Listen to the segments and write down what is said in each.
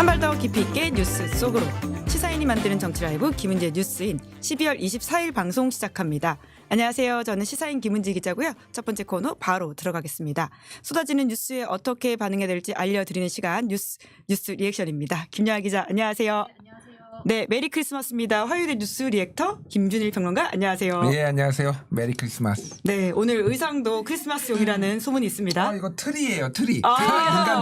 한 발 더 깊이 있게 뉴스 속으로 시사인이 만드는 정치 라이브 김은지의 뉴스인 12월 24일 방송 시작합니다. 안녕하세요. 저는 시사인 김은지 기자고요. 첫 번째 코너 바로 들어가겠습니다. 쏟아지는 뉴스에 어떻게 반응해야 될지 알려드리는 시간 뉴스 뉴스 리액션입니다. 김여아 기자 안녕하세요. 네, 메리 크리스마스입니다. 화요일의 뉴스 리액터 김준일 평론가 안녕하세요. 예 안녕하세요 메리 크리스마스 네, 오늘 의상도 크리스마스용이라는 소문이 있습니다. 아 이거 트리예요 트리 아.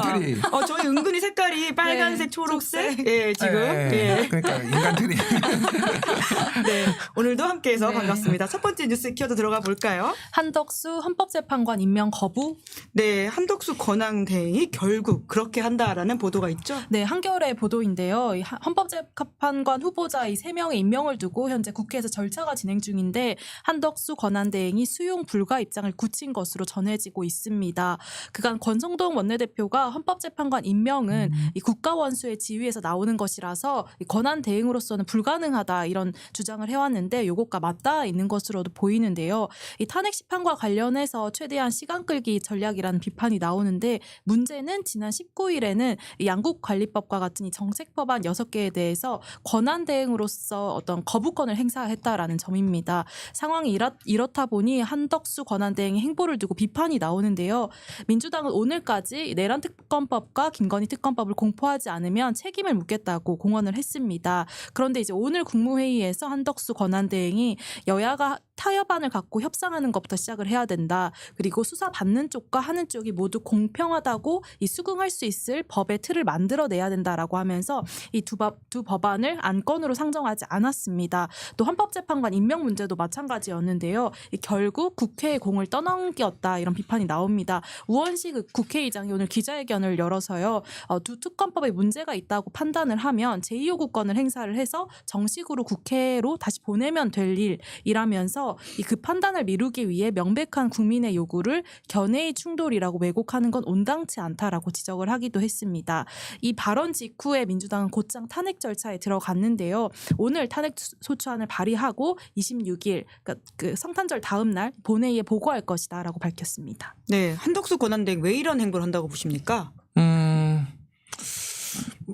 인간 트리 어, 저희 은근히 색깔이 빨간색, 초록색, 예, 지금. 예, 예. 그러니까 인간 트리 네, 오늘도 함께해서 네. 반갑습니다. 첫 번째 뉴스 키워드 들어가 볼까요? 한덕수 헌법재판관 임명 거부. 네, 한덕수 권한대행이 결국 그렇게 한다라는 보도가 있죠. 네, 한겨울의 보도인데요. 이 하- 헌법재판 관 후보자 이세 명의 임명을 두고 현재 국회에서 절차가 진행 중인데 한덕수 권한대행이 수용 불가 입장을 굳힌 것으로 전해지고 있습니다. 그간 권성동 원내대표가 헌법재판관 임명은 이 국가원수의 지위에서 나오는 것이라서 이 권한대행으로서는 불가능하다 이런 주장을 해왔는데 요것과 맞닿아 있는 것으로도 보이는데요. 이 탄핵 심판과 관련해서 최대한 시간 끌기 전략이라는 비판이 나오는데 문제는 지난 19일에는 양국관리법과 같은 이 정책 법안 6개에 대해서 권한 대행으로서 어떤 거부권을 행사했다라는 점입니다. 상황이 이렇, 이렇다 보니 한덕수 권한 대행의 행보를 두고 비판이 나오는데요. 민주당은 오늘까지 내란 특검법과 김건희 특검법을 공포하지 않으면 책임을 묻겠다고 공언을 했습니다. 그런데 이제 오늘 국무회의에서 한덕수 권한 대행이 여야가 타협안을 갖고 협상하는 것부터 시작을 해야 된다. 그리고 수사 받는 쪽과 하는 쪽이 모두 공평하다고 이 수긍할 수 있을 법의 틀을 만들어내야 된다라고 하면서 이두 두 법안을 안건으로 상정하지 않았습니다. 또 헌법재판관 임명 문제도 마찬가지였는데요. 이 결국 국회의 공을 떠넘겼다 이런 비판이 나옵니다. 우원식 그 국회의장이 오늘 기자회견을 열어서요. 어, 두 특검법에 문제가 있다고 판단을 하면 제2요구권을 행사를 해서 정식으로 국회로 다시 보내면 될 일이라면서 이 그 판단을 미루기 위해 명백한 국민의 요구를 견해의 충돌이라고 왜곡하는 건 온당치 않다라고 지적을 하기도 했습니다. 이 발언 직후에 민주당은 곧장 탄핵 절차에 들어갔는데요. 오늘 탄핵 소추안을 발의하고 26일 그러니까 그 성탄절 다음 날 본회의에 보고할 것이다라고 밝혔습니다. 네, 한덕수 권한대행 왜 이런 행보를 한다고 보십니까?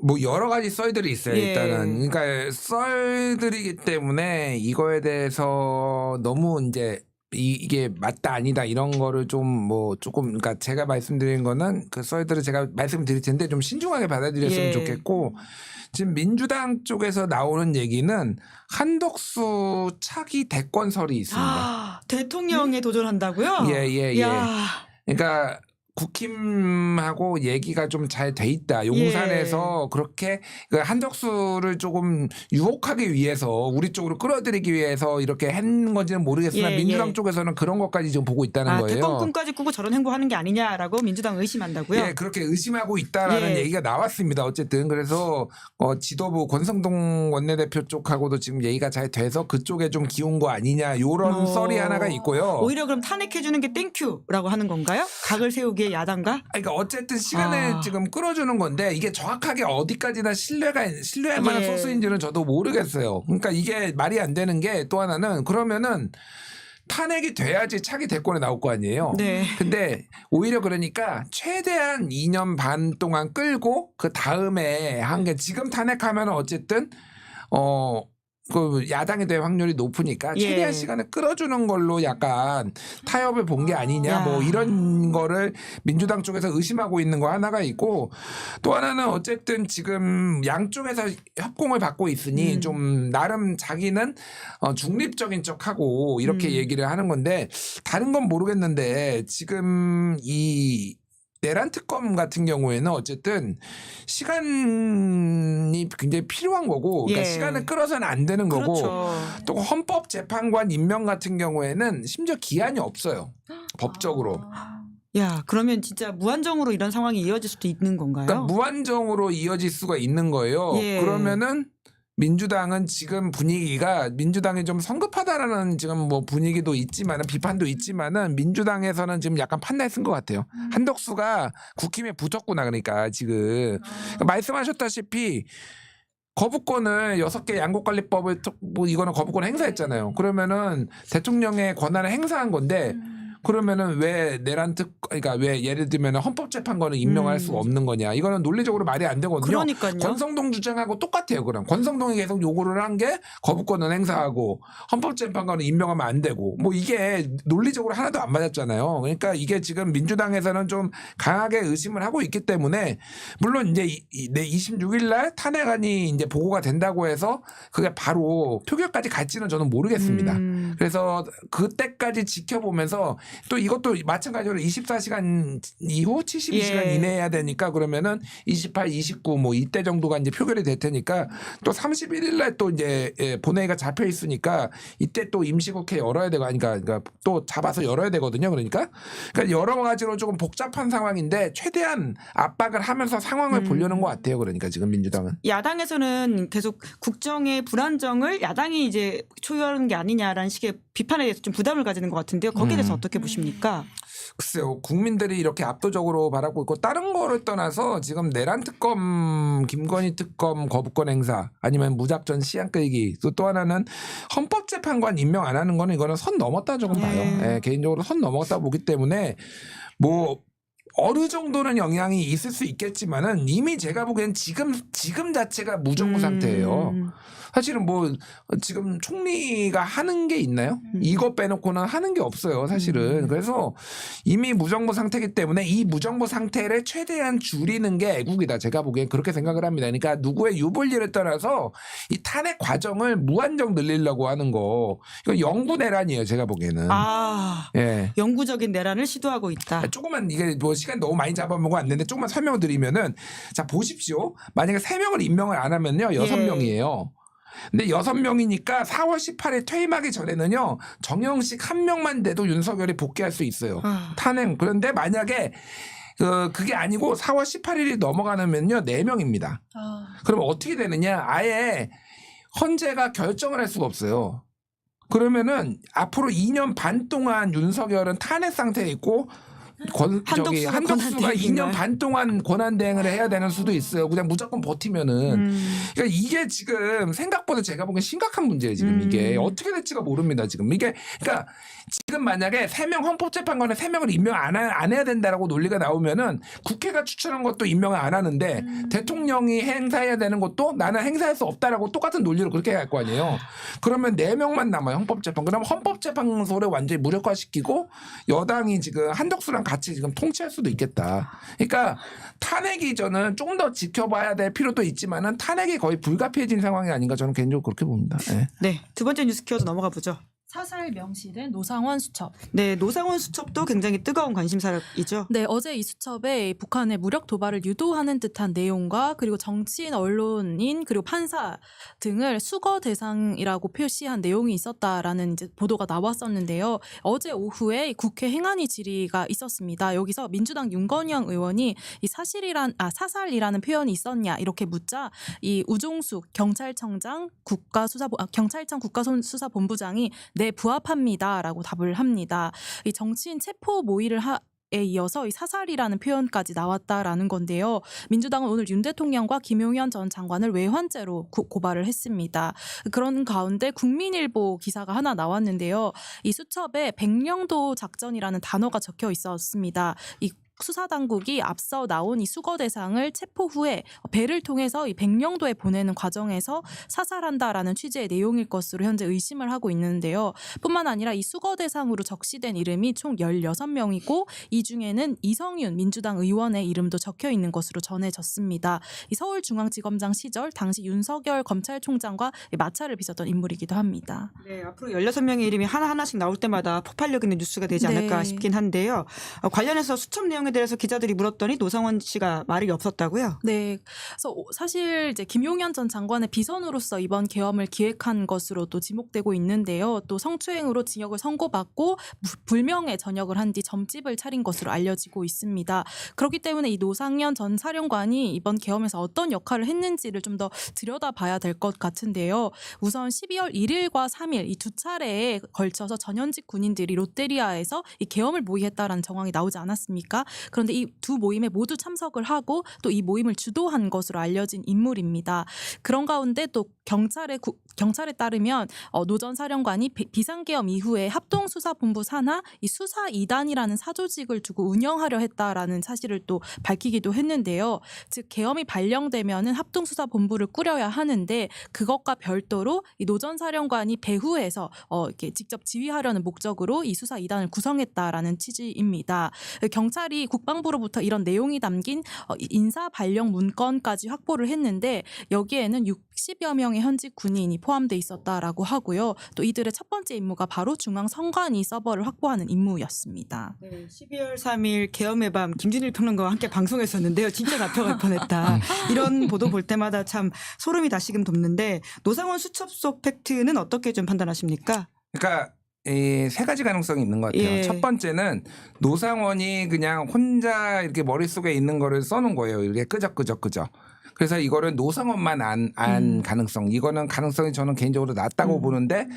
음뭐 여러 가지 썰들이 있어요 예. 일단은 그러니까 썰들이기 때문에 이거에 대해서 너무 이제 이, 이게 맞다 아니다 이런 거를 좀 뭐 조금 그러니까 제가 말씀드린 거는 그 썰들을 제가 말씀드릴 텐데 좀 신중하게 받아들였으면 예. 좋겠고 지금 민주당 쪽에서 나오는 얘기는 한덕수 차기 대권설이 있습니다. 아, 대통령에 도전한다고요? 예, 예, 예. 야, 그러니까 국힘하고 얘기가 좀 잘 돼 있다. 용산에서 그렇게 그 한덕수를 조금 유혹하기 위해서 우리 쪽으로 끌어들이기 위해서 이렇게 한 건지는 모르겠으나 예, 민주당 예. 쪽에서는 그런 것까지 지금 보고 있다는 아, 거예요. 대권 꿈까지 꾸고 저런 행보하는 게 아니냐라고 민주당 의심한다고요? 예, 그렇게 의심하고 있다라는 예. 얘기가 나왔습니다. 어쨌든 그래서 어, 지도부 권성동 원내대표 쪽하고도 지금 얘기가 잘 돼서 그쪽에 좀 기운 거 아니냐 요런 어. 썰이 하나가 있고요. 오히려 그럼 탄핵해 주는 게 땡큐라고 하는 건가요? 각을 세우기 에 야당가? 아니, 그러니까 어쨌든 시간을 아. 지금 끌어주는 건데 이게 정확하게 어디까지나 신뢰가 신뢰할 만한 예. 소스인지는 저도 모르겠어요. 그러니까 이게 말이 안 되는 게 또 하나는 그러면은 탄핵이 돼야지 차기 대권에 나올 거 아니에요. 네. 근데 오히려 그러니까 최대한 2년 반 동안 끌고 그 다음에 한 게 지금 탄핵하면 어쨌든 어. 그 야당에 대한 확률이 높으니까 최대한 예. 시간을 끌어주는 걸로 약간 타협을 본 게 아니냐 야. 뭐 이런 거를 민주당 쪽에서 의심하고 있는 거 하나가 있고 또 하나는 어쨌든 지금 양쪽에서 협공을 받고 있으니 음. 좀 나름 자기는 어 중립적인 척하고 이렇게 음. 얘기를 하는 건데 다른 건 모르겠는데 지금 이 내란 특검 같은 경우에는 어쨌든 시간이 굉장히 필요한 거고 그러니까 예. 시간을 끌어서는 안 되는 거고 그렇죠. 또 헌법 재판관 임명 같은 경우에는 심지어 기한이 없어요. 법적으로. 야, 그러면 진짜 무한정으로 이런 상황이 이어질 수도 있는 건가요? 그러니까 무한정으로 이어질 수가 있는 거예요. 예. 그러면은 민주당은 지금 분위기가 민주당이 좀 성급하다라는 지금 뭐 분위기도 있지만은 비판도 있지만은 민주당에서는 지금 약간 판단을 쓴것 같아요. 한덕수가 국힘에 붙었구나 그러니까 지금 그러니까 말씀하셨다시피 거부권을 여섯 개 양국관리법을 또- 뭐 이거는 거부권 을 행사했잖아요. 그러면은 대통령의 권한을 행사한 건데 그러면은 왜 내란 특 그러니까 왜 예를 들면 헌법재판관을 임명할 음. 수가 없는 거냐? 이거는 논리적으로 말이 안 되거든요. 그러니까요. 권성동 주장하고 똑같아요. 그럼 권성동이 계속 요구를 한 게 거부권은 행사하고 헌법재판관을 임명하면 안 되고 뭐 이게 논리적으로 하나도 안 맞았잖아요. 그러니까 이게 지금 민주당에서는 좀 강하게 의심을 하고 있기 때문에 물론 이제 이- 이- 내 26일 날 탄핵안이 이제 보고가 된다고 해서 그게 바로 표결까지 갈지는 저는 모르겠습니다. 음. 그래서 그때까지 지켜보면서 또 이것도 마찬가지로 24시간 이후 72시간 예. 이내에 해야 되니까 그러면은 28, 29 뭐 이때 정도가 이제 표결이 될 테니까 또 31일 날 또 이제 예, 본회의가 잡혀 있으니까 이때 또 임시국회 열어야 되고 하니까 그러니까 또 잡아서 열어야 되거든요. 그러니까 그러니까 여러 가지로 조금 복잡한 상황인데 최대한 압박을 하면서 상황을 음. 보려는 것 같아요. 그러니까 지금 민주당은 야당에서는 계속 국정의 불안정을 야당이 이제 초유하는 게 아니냐라는 식의 비판에 대해서 좀 부담을 가지는 것 같은데요. 거기에 대해서 음. 어떻게 보십니까? 글쎄요, 국민들이 이렇게 압도적으로 바라고 있고 다른 거를 떠나서 지금 내란 특검, 김건희 특검 거부권 행사 아니면 무작전 시한 끌기 또 또 하나는 헌법재판관 임명 안 하는 거는 이거는 선 넘었다 조금 봐요. 네. 예, 개인적으로 선 넘었다 보기 때문에 뭐 어느 정도는 영향이 있을 수 있겠지만은 이미 제가 보기엔 지금 지금 자체가 무정부 상태예요. 음. 사실은 뭐 지금 총리가 하는 게 있나요? 음. 이거 빼놓고는 하는 게 없어요, 사실은. 음. 그래서 이미 무정부 상태이기 때문에 이 무정부 상태를 최대한 줄이는 게 애국이다. 제가 보기엔 그렇게 생각을 합니다. 그러니까 누구의 유불리를 떠나서 이 탄핵 과정을 무한정 늘리려고 하는 거. 이거 영구 내란이에요, 제가 보기에는. 아 예. 영구적인 내란을 시도하고 있다. 조금만 이게 뭐 시간 너무 많이 잡아먹으면 안 되는데 조금만 설명을 드리면은 자 보십시오. 만약에 세 명을 임명을 안 하면요 여섯 예. 명이에요. 근데 여섯 명이니까 4월 18일 퇴임하기 전에는요 정영식 한 명만 돼도 윤석열이 복귀할 수 있어요. 아, 탄핵 그런데 만약에 그 그게 아니고 4월 18일이 넘어가면요 네 명입니다. 아, 그럼 어떻게 되느냐? 아예 헌재가 결정을 할 수가 없어요. 그러면은 앞으로 2년 반 동안 윤석열은 탄핵 상태에 있고 권, 저기 한덕수가 한덕수가 권한대행인가요? 2년 반 동안 권한 대행을 해야 되는 수도 있어요. 그냥 무조건 버티면은. 음. 그러니까 이게 지금 생각보다 제가 보기엔 심각한 문제예요. 지금 음. 이게 어떻게 될지가 모릅니다. 지금 이게 그러니까 지금 만약에 세 명 헌법재판관에 세 명을 임명 안, 하- 안 해야 된다라고 논리가 나오면은 국회가 추천한 것도 임명을 안 하는데 음. 대통령이 행사해야 되는 것도 나는 행사할 수 없다라고 똑같은 논리로 그렇게 할거 아니에요. 그러면 네 명만 남아요 헌법재판. 그러면 헌법재판소를 완전히 무력화시키고 여당이 지금 한덕수랑 같이 지금 통치할 수도 있겠다. 그러니까 탄핵이 저는 좀더 지켜봐야 될 필요도 있지만은 탄핵이 거의 불가피해진 상황이 아닌가 저는 개인적으로 그렇게 봅니다. 예. 네, 두 번째 뉴스 키워드 넘어가 보죠. 사살 명시된 노상원 수첩. 네, 노상원 수첩도 굉장히 뜨거운 관심사이죠. 네, 어제 이 수첩에 북한의 무력 도발을 유도하는 듯한 내용과 그리고 정치인, 언론인, 그리고 판사 등을 수거 대상이라고 표시한 내용이 있었다라는 이제 보도가 나왔었는데요. 어제 오후에 이 국회 행안위 질의가 있었습니다. 여기서 민주당 윤건영 의원이 이 사실이란 아 사살이라는 표현이 있었냐 이렇게 묻자 이 우종숙 경찰청장 국가수사 아, 경찰청 국가수사본부장이 네 부합합니다 라고 답을 합니다. 이 정치인 체포 모의를 하 에 이어서 이 사살이라는 표현까지 나왔다라는 건데요. 민주당은 오늘 윤 대통령과 김용현 전 장관을 외환죄로 고, 고발을 했습니다. 그런 가운데 국민일보 기사가 하나 나왔는데요. 이 수첩에 백령도 작전이라는 단어가 적혀 있었습니다. 이 수사 당국이 앞서 나온 이 수거 대상을 체포 후에 배를 통해서 이 백령도에 보내는 과정에서 사살한다라는 취지의 내용일 것으로 현재 의심을 하고 있는데요. 뿐만 아니라 이 수거 대상으로 적시된 이름이 총 16명이고 이 중에는 이성윤 민주당 의원의 이름도 적혀 있는 것으로 전해졌습니다. 이 서울중앙지검장 시절 당시 윤석열 검찰총장과 이 마찰을 빚었던 인물이기도 합니다. 네, 앞으로 16명의 이름이 하나하나씩 나올 때마다 폭발력 있는 뉴스가 되지 않을까 네. 싶긴 한데요. 어, 관련해서 수첩 내용 에 대해서 기자들이 물었더니 노상원 씨가 말이 없었다고요? 네. 그래서 오- 사실 이제 김용현 전 장관의 비선으로서 이번 계엄을 기획한 것으로 또 지목되고 있는데요. 또 성추행으로 징역을 선고받고 부- 불명예 전역을 한 뒤 점집을 차린 것으로 알려지고 있습니다. 그렇기 때문에 이 노상현 전 사령관이 이번 계엄에서 어떤 역할을 했는지를 좀 더 들여다봐야 될 것 같은데요. 우선 12월 1일과 3일 이 두 차례에 걸쳐서 전현직 군인들이 롯데리아에서 이 계엄을 모의했다라는 정황이 나오지 않았습니까? 그런데 이 두 모임에 모두 참석을 하고 또 이 모임을 주도한 것으로 알려진 인물입니다. 그런 가운데 또 경찰의 구- 경찰에 따르면 어, 노전 사령관이 비- 비상계엄 이후에 합동수사본부 산하 이 수사 2단이라는 사조직을 두고 운영하려 했다라는 사실을 또 밝히기도 했는데요. 즉 계엄이 발령되면은 합동수사본부를 꾸려야 하는데 그것과 별도로 이 노전 사령관이 배후에서 어, 이렇게 직접 지휘하려는 목적으로 이 수사 2단을 구성했다라는 취지입니다. 경찰이 국방부로부터 이런 내용이 담긴 어, 이 인사 발령 문건까지 확보를 했는데 여기에는 60여 명의 현직 군인이 포함돼 있었다라고 하고요. 또 이들의 첫 번째 임무가 바로 중앙 선관위 서버를 확보하는 임무였습니다. 네, 12월 3일 계엄의 밤 김준일 평론가와 함께 방송했었는데요. 진짜 잡혀갈 뻔했다. 이런 보도 볼 때마다 참 소름이 다시금 돋는데 노상원 수첩 속 팩트는 어떻게 좀 판단하십니까? 그러니까 이세 가지 가능성이 있는 것 같아요. 예. 첫 번째는 노상원이 그냥 혼자 이렇게 머릿속에 있는 거를 써놓은 거예요. 이렇게 끄적끄적 끄적. 그래서 이거를 노상원만 안, 안 음. 가능성. 이거는 가능성이 저는 개인적으로 낮다고 음. 보는데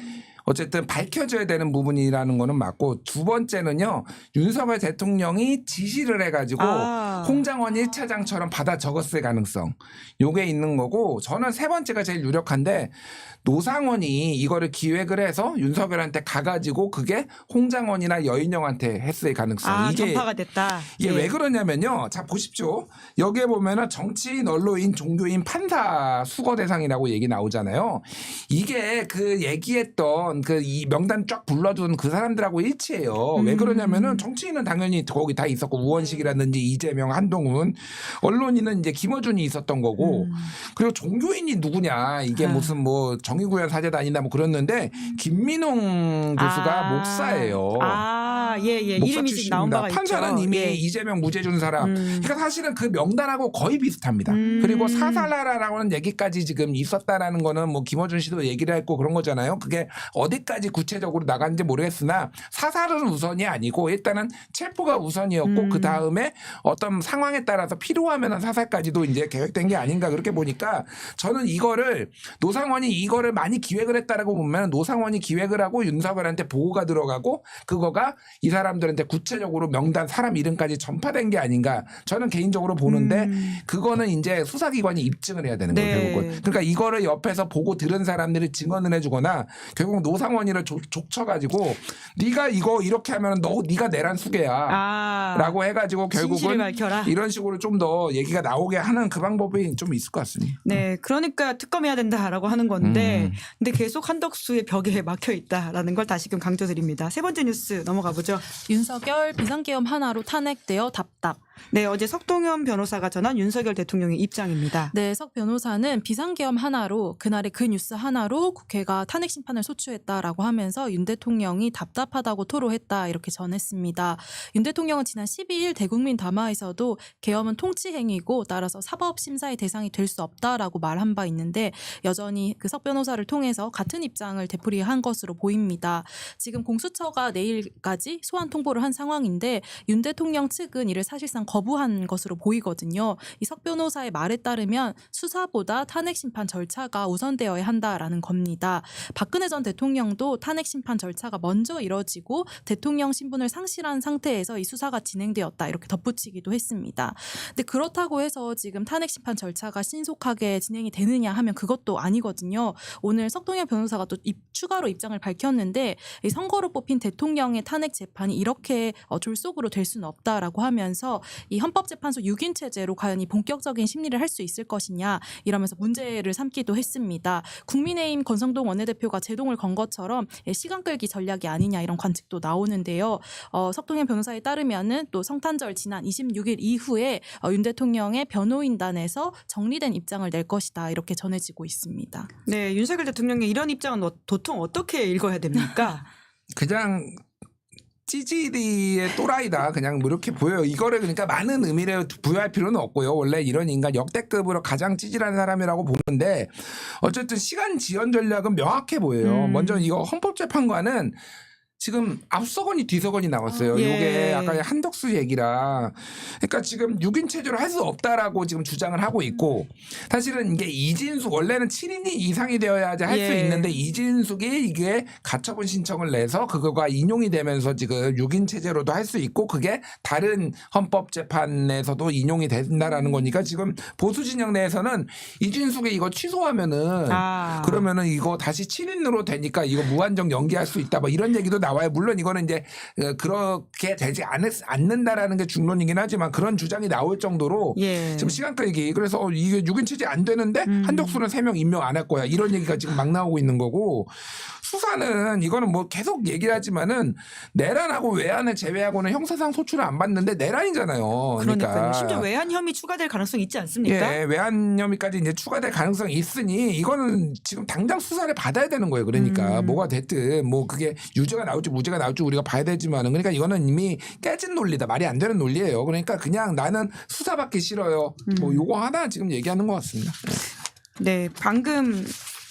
어쨌든 밝혀져야 되는 부분이라는 거는 맞고 두 번째는요. 윤석열 대통령이 지시를 해가지고 아. 홍장원 1차장처럼 받아 적었을 가능성. 요게 있는 거고 저는 세 번째가 제일 유력한데 노상원이 이거를 기획을 해서 윤석열한테 가가지고 그게 홍장원이나 여인영한테 했을 가능성. 아, 이게 전파가 됐다. 이게 예. 왜 그러냐면요. 자 보십시오. 여기에 보면은 정치인, 언론인, 종교인, 판사 수거 대상이라고 얘기 나오잖아요. 이게 그 얘기했던 그 이 명단 쫙 불러준 그 사람들하고 일치해요. 왜 음. 그러냐면은 정치인은 당연히 거기 다 있었고 우원식이라든지 이재명, 한동훈, 언론인은 이제 김어준이 있었던 거고 음. 그리고 종교인이 누구냐 이게 아. 무슨 뭐 정의구현 사제단이나 뭐 그랬는데 김민홍 교수가 아. 목사예요. 아, 예, 예. 이름이 지금 나온. 바가 판사는 있죠. 이미 예. 이재명 무죄 준 사람. 음. 그러니까 사실은 그 명단하고 거의 비슷합니다. 음. 그리고 사살라라는 얘기까지 지금 있었다라는 거는 뭐 김어준 씨도 얘기를 했고 그런 거잖아요. 그게 어디까지 구체적으로 나갔는지 모르겠으나 사살은 우선이 아니고 일단은 체포가 우선이었고 음. 그 다음에 어떤 상황에 따라서 필요하면 사살까지도 이제 계획된 게 아닌가 그렇게 보니까 저는 이거를 노상원이 이거를 많이 기획을 했다라고 보면 노상원이 기획을 하고 윤석열한테 보고가 들어가고 그거가 이 사람들한테 구체적으로 명단 사람 이름까지 전파된 게 아닌가 저는 개인적으로 보는데 음. 그거는 이제 수사기관이 입증을 해야 되는 거예요 네. 결국은 그러니까 이거를 옆에서 보고 들은 사람들이 증언을 해주거나 결국 노상원이를 조- 족쳐가지고 네가 이거 이렇게 하면 너 네가 내란 수계야 아. 라고 해가지고 결국은. 이런 식으로 좀 더 얘기가 나오게 하는 그 방법이 좀 있을 것 같습니다. 네, 그러니까 특검해야 된다라고 하는 건데, 음. 근데 계속 한덕수의 벽에 막혀 있다라는 걸 다시금 강조드립니다. 세 번째 뉴스 넘어가 보죠. 윤석열 비상계엄 하나로 탄핵되어 답답. 네, 어제 석동현 변호사가 전한 윤석열 대통령의 입장입니다. 네, 석 변호사는 비상계엄 하나로 그날의 그 뉴스 하나로 국회가 탄핵 심판을 소추했다라고 하면서 윤 대통령이 답답하다고 토로했다 이렇게 전했습니다. 윤 대통령은 지난 12일 대국민 담화에서도 계엄은 통치 행위고 따라서 사법 심사의 대상이 될 수 없다라고 말한 바 있는데 여전히 그 석 변호사를 통해서 같은 입장을 되풀이한 것으로 보입니다. 지금 공수처가 내일까지 소환 통보를 한 상황인데 윤 대통령 측은 이를 사실상 거부한 것으로 보이거든요. 이 석 변호사의 말에 따르면 수사보다 탄핵 심판 절차가 우선되어야 한다라는 겁니다. 박근혜 전 대통령도 탄핵 심판 절차가 먼저 이뤄지고 대통령 신분을 상실한 상태에서 이 수사가 진행되었다 이렇게 덧붙이기도 했습니다. 근데 그렇다고 해서 지금 탄핵 심판 절차가 신속하게 진행이 되느냐 하면 그것도 아니거든요. 오늘 석동현 변호사가 또 입- 추가로 입장을 밝혔는데 이 선거로 뽑힌 대통령의 탄핵 재판이 이렇게 어, 졸속으로 될 수는 없다라고 하면서 이 헌법재판소 6인 체제로 과연 이 본격적인 심리를 할 수 있을 것이냐 이러면서 문제를 삼기도 했습니다. 국민의힘 권성동 원내대표가 제동을 건 것처럼 예, 시간 끌기 전략이 아니냐 이런 관측도 나오는데요. 어, 석동현 변호사에 따르면은 또 성탄절 지난 26일 이후에 어, 윤 대통령의 변호인단에서 정리된 입장을 낼 것이다 이렇게 전해지고 있습니다. 네, 윤석열 대통령의 이런 입장은 어- 도통 어떻게 읽어야 됩니까? 그냥 찌질이의 또라이다 그냥 뭐 이렇게 보여요. 이거를 그러니까 많은 의미를 부여할 필요는 없고요. 원래 이런 인간 역대급으로 가장 찌질한 사람이라고 보는데 어쨌든 시간 지연 전략은 명확해 보여요. 음. 먼저 이거 헌법재판관은 지금 앞서거니 뒤서거니 나왔어요. 아, 예. 이게 아까 한덕수 얘기라. 그러니까 지금 6인 체제로 할 수 없다라고 지금 주장을 하고 있고 사실은 이게 이진숙 원래는 7인이 이상이 되어야지 할 수 예. 있는데 이진숙이 이게 가처분 신청을 내서 그거가 인용이 되면서 지금 6인 체제로도 할 수 있고 그게 다른 헌법재판에서도 인용이 된다라는 거니까 지금 보수 진영 내에서는 이진숙이 이거 취소하면은 아. 그러면은 이거 다시 7인으로 되니까 이거 무한정 연기할 수 있다. 뭐 이런 얘기도 나와요. 물론 이거는 이제 어, 그렇게 되지 않, 않는다라는 게 중론이긴 하지만 그런 주장이 나올 정도로 예. 지금 시간 끌기. 그래서 어, 이게 6인 체제 안 되는데 음. 한덕수는 3명 임명 안 할 거야. 이런 얘기가 지금 막 나오고 있는 거고 수사는 이거는 뭐 계속 얘기를 하지만은 내란하고 외환을 제외하고는 형사상 소출을 안 받는데 내란이잖아요. 그러니까 심지어 외환 혐의 추가될 가능성이 있지 않습니까? 예, 외환 혐의까지 이제 추가될 가능성이 있으니 이거는 지금 당장 수사를 받아야 되는 거예요. 그러니까 음. 뭐가 됐든 뭐 그게 유죄가 나올지 무죄가 나올지 우리가 봐야 되지만은 그러니까 이거는 이미 깨진 논리다. 말이 안 되는 논리예요. 그러니까 그냥 나는 수사받기 싫어요. 뭐 음. 요거 하나 지금 얘기하는 것 같습니다. 네, 방금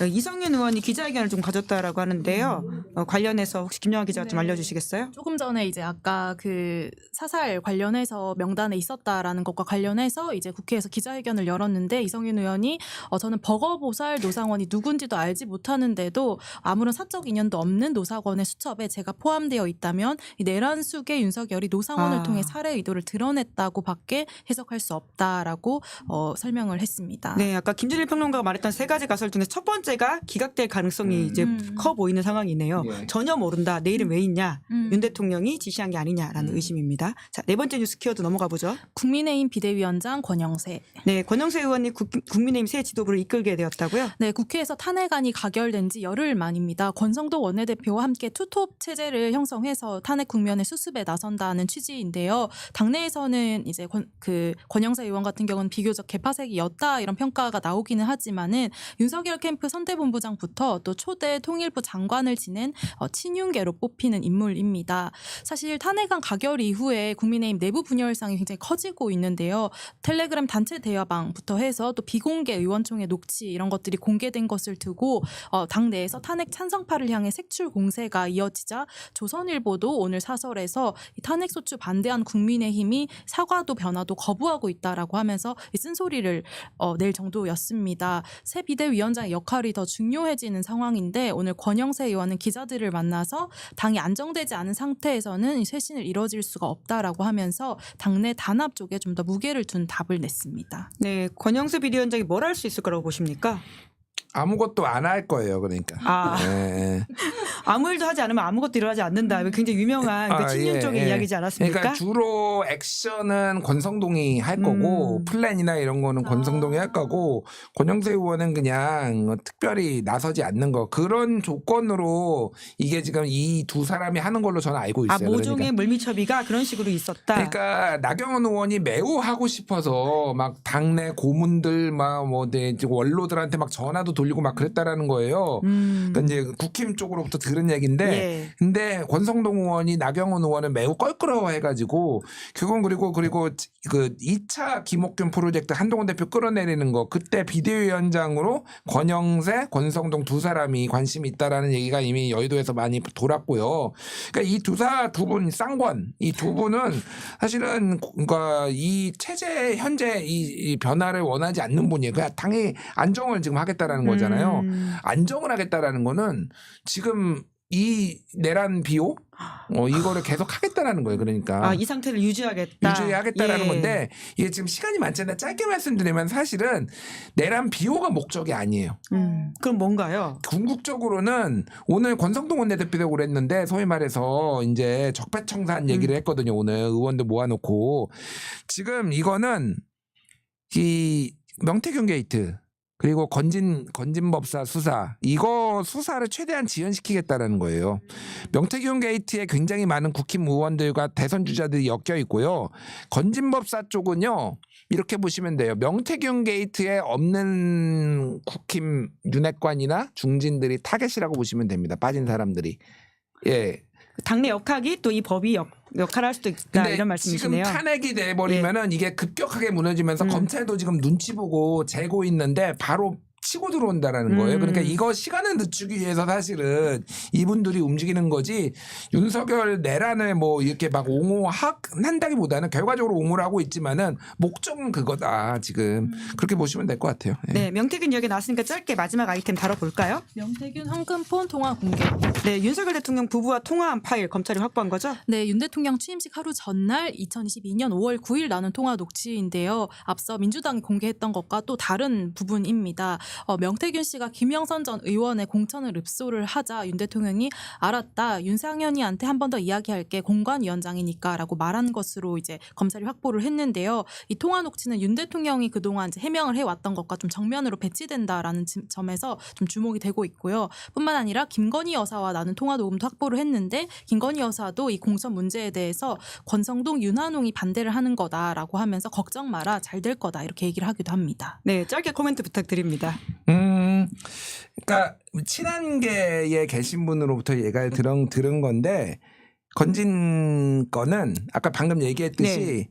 이성윤 의원이 기자회견을 좀 가졌다라고 하는데요. 어, 관련해서 혹시 김영하 기자가 좀 네. 알려주시겠어요? 조금 전에 이제 아까 그 사살 관련해서 명단에 있었다라는 것과 관련해서 이제 국회에서 기자회견을 열었는데 이성윤 의원이 어 저는 버거보살 노상원이 누군지도 알지 못하는데도 아무런 사적 인연도 없는 노사원의 수첩에 제가 포함되어 있다면 이 내란 속의 윤석열이 노상원을 아. 통해 살해 의도를 드러냈다고밖에 해석할 수 없다라고 어 설명을 했습니다. 네, 아까 김준일 평론가가 말했던 세 가지 가설 중에 첫 번째 가 기각될 가능성이 음. 이제 음. 커 보이는 상황이네요. 예. 전혀 모른다. 내일은 왜 있냐? 음. 윤 대통령이 지시한 게 아니냐라는 음. 의심입니다. 자, 네 번째 뉴스 키워드 넘어가 보죠. 국민의힘 비대위원장 권영세 네, 권영세 의원이 국, 국민의힘 새 지도부를 이끌게 되었다고요? 네, 국회에서 탄핵안이 가결된 지 열흘 만입니다. 권성도 원내대표와 함께 투톱 체제를 형성해서 탄핵 국면의 수습에 나선다는 취지인데요. 당내에서는 이제 권, 그 권영세 의원 같은 경우는 비교적 개파색이었다 이런 평가가 나오기는 하지만은 윤석열 캠프 선대본부장부터 또 초대 통일부 장관을 지낸 어, 친윤계로 뽑히는 인물입니다. 사실 탄핵안 가결 이후에 국민의힘 내부 분열 상이 굉장히 커지고 있는데요. 텔레그램 단체 대화방부터 해서 또 비공개 의원총회 녹취 이런 것들이 공개된 것을 두고 어, 당 내에서 탄핵 찬성파를 향해 색출 공세가 이어지자 조선일보도 오늘 사설에서 이 탄핵 소추 반대한 국민의힘이 사과도 변화도 거부하고 있다라고 하면서 이 쓴소리를 어, 낼 정도였습니다. 새 비대위원장의 역할이 더 중요해지는 상황인데 오늘 권영세 의원은 기자들을 만나서 당이 안정되지 않은 상태에서는 이 쇄신을 이뤄질 수가 없다라고 하면서 당내 단합 쪽에 좀 더 무게를 둔 답을 냈습니다. 네, 권영세 비대위원장이 뭘 할 수 있을 거라고 보십니까? 아무것도 안 할 거예요. 그러니까. 아, 예, 예. 아무 일도 하지 않으면 아무것도 일어나지 않는다. 굉장히 유명한 아, 그 친윤 예, 쪽의 예. 이야기지 않았습니까? 그러니까 주로 액션은 권성동이 할 거고 음. 플랜이나 이런 거는 권성동이 할 거고 권영세 의원은 그냥 어, 특별히 나서지 않는 거 그런 조건으로 이게 지금 이 두 사람이 하는 걸로 저는 알고 아, 있어요. 모종의 그러니까. 물미첩이가 그런 식으로 있었다. 그러니까 나경원 의원이 매우 하고 싶어서 막 당내 고문들 막뭐 원로들한테 막 전화도 돌리고 막 그랬다라는 거예요. 음. 그러니까 이제 국힘 쪽으로부터 들은 얘기인데 예. 근데 권성동 의원이 나경원 의원은 매우 껄끄러워해가지고 그건 그리고 그리고 그 2차 김옥균 프로젝트 한동훈 대표 끌어내리는 거 그때 비대위원장으로 권영세, 권성동 두 사람이 관심이 있다라는 얘기가 이미 여의도에서 많이 돌았고요. 그러니까 이 두 사 두 분 쌍권 이 두 분은 사실은 그러니까 이 체제 현재 이, 이 변화를 원하지 않는 분이에요. 그냥 당이 안정을 지금 하겠다라는 거잖아요. 음. 안정을 하겠다라는 거는 지금 이 내란 비호 어 이거를 계속 하겠다라는 거예요. 그러니까 아, 이 상태를 유지하겠다. 유지하겠다라는 예. 건데 이게 지금 시간이 많지 않는데 짧게 말씀드리면 사실은 내란 비호가 목적이 아니에요. 음, 그럼 뭔가요? 궁극적으로는 오늘 권성동 원내대표도 그랬는데 소위 말해서 이제 적폐청산 얘기를 음. 했거든요. 오늘 의원들 모아놓고 지금 이거는 이 명태균 게이트 그리고 건진 건진법사 수사 이거 수사를 최대한 지연시키겠다라는 거예요. 명태균 게이트에 굉장히 많은 국힘 의원들과 대선 주자들이 엮여 있고요. 건진법사 쪽은요. 이렇게 보시면 돼요. 명태균 게이트에 없는 국힘 윤핵관이나 중진들이 타겟이라고 보시면 됩니다. 빠진 사람들이. 예. 당내 역학이 또 이 법이 역, 역할을 할 수도 있다 이런 말씀이시네요. 지금 탄핵이 돼 버리면은 이게 급격하게 무너지면서 음. 검찰도 지금 눈치 보고 재고 있는데 바로 치고 들어온다라는 거예요. 음. 그러니까 이거 시간을 늦추기 위해서 사실은 이분들이 움직이는 거지 윤석열 내란을 뭐 이렇게 막 옹호한다기보다는 결과적으로 옹호를 하고 있지만은 목적은 그거다 지금 그렇게 보시면 될 것 같아요. 예. 네, 명태균 이야기 나왔으니까 짧게 마지막 아이템 다뤄볼까요? 명태균 황금폰 통화 공개. 네, 윤석열 대통령 부부와 통화한 파일 검찰이 확보한 거죠? 네, 윤 대통령 취임식 하루 전날 2022년 5월 9일 나눈 통화 녹취인데요. 앞서 민주당이 공개했던 것과 또 다른 부분입니다. 어, 명태균 씨가 김영선 전 의원의 공천을 읍소를 하자 윤 대통령이 알았다. 윤상현이한테 한 번 더 이야기할게. 공관위원장이니까라고 말한 것으로 이제 검찰이 확보를 했는데요. 이 통화 녹취는 윤 대통령이 그동안 해명을 해왔던 것과 좀 정면으로 배치된다라는 지- 점에서 좀 주목이 되고 있고요. 뿐만 아니라 김건희 여사와 나눈 통화 녹음도 확보를 했는데 김건희 여사도 이 공천 문제에 대해서 권성동, 윤한홍이 반대를 하는 거다라고 하면서 걱정 마라 잘 될 거다 이렇게 얘기를 하기도 합니다. 네, 짧게 코멘트 부탁드립니다. 음, 그러니까 친한계에 계신 분으로부터 얘가 들은 들은 건데 건진 거는 아까 방금 얘기했듯이 네.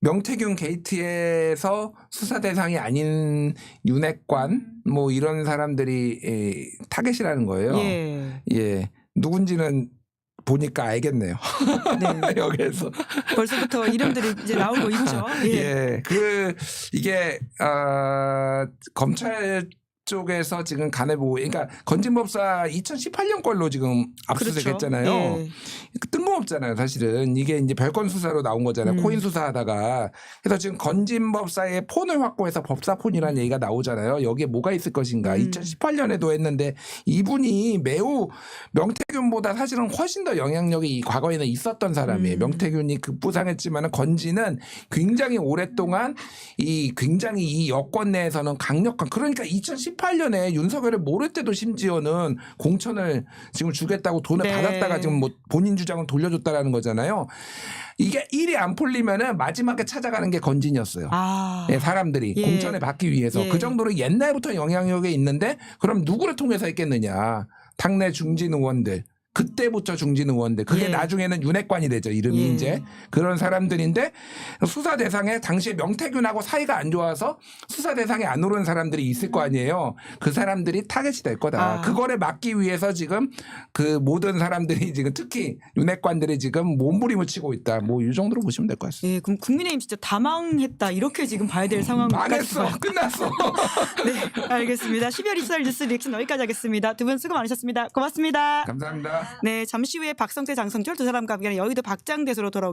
명태균 게이트에서 수사 대상이 아닌 윤핵관 뭐 이런 사람들이 에, 타겟이라는 거예요. 예. 예. 누군지는 보니까 알겠네요. 네. 여기에서 벌써부터 이름들이 이제 나오고 있죠. 예. 예. 그 이게 어, 검찰 쪽에서 지금 간해보고 그러니까 건진법사 2018년 걸로 지금 압수수색했잖아요. 그렇죠. 예. 뜬금없잖아요, 사실은. 이게 이제 별건 수사로 나온 거잖아요. 음. 코인 수사하다가. 그래서 지금 건진법사의 폰을 확보해서 법사폰이라는 얘기가 나오잖아요. 여기에 뭐가 있을 것인가. 음. 2018년에도 했는데 이분이 매우 명태균보다 사실은 훨씬 더 영향력이 이 과거에는 있었던 사람이에요. 음. 명태균이 급부상했지만은 건진은 굉장히 오랫동안 이 굉장히 이 여권 내에서는 강력한 그러니까 2018 년에 윤석열을 모를 때도 심지어는 공천을 지금 주겠다고 돈을 네. 받았다가 지금 뭐 본인 주장은 돌려줬다라는 거잖아요. 이게 일이 안 풀리면은 마지막에 찾아가는 게 건진이었어요. 아. 예, 사람들이 예. 공천을 받기 위해서 예. 그 정도로 옛날부터 영향력이 있는데 그럼 누구를 통해서 했겠느냐? 당내 중진 의원들. 그때부터 중진 의원들. 그게 예. 나중에는 윤핵관이 되죠. 이름이 예. 이제 그런 사람들인데 수사 대상에 당시에 명태균하고 사이가 안 좋아서 수사 대상에 안 오른 사람들이 있을 거 아니에요. 그 사람들이 타겟이 될 거다. 아. 그거를 막기 위해서 지금 그 모든 사람들이 지금 특히 윤핵관들이 지금 몸부림을 치고 있다. 뭐 이 정도로 보시면 될 것 같습니다. 예, 그럼 국민의힘 진짜 다 망했다 이렇게 지금 봐야 될 상황까지 망했어. 끝났어. 네, 알겠습니다. 12월 24일 뉴스 리액션 여기까지 하겠습니다. 두 분 수고 많으셨습니다. 고맙습니다. 감사합니다. 네, 잠시 후에 박성태, 장성철 두 사람과 함께하는 여의도 박장대소로 돌아오겠습니다.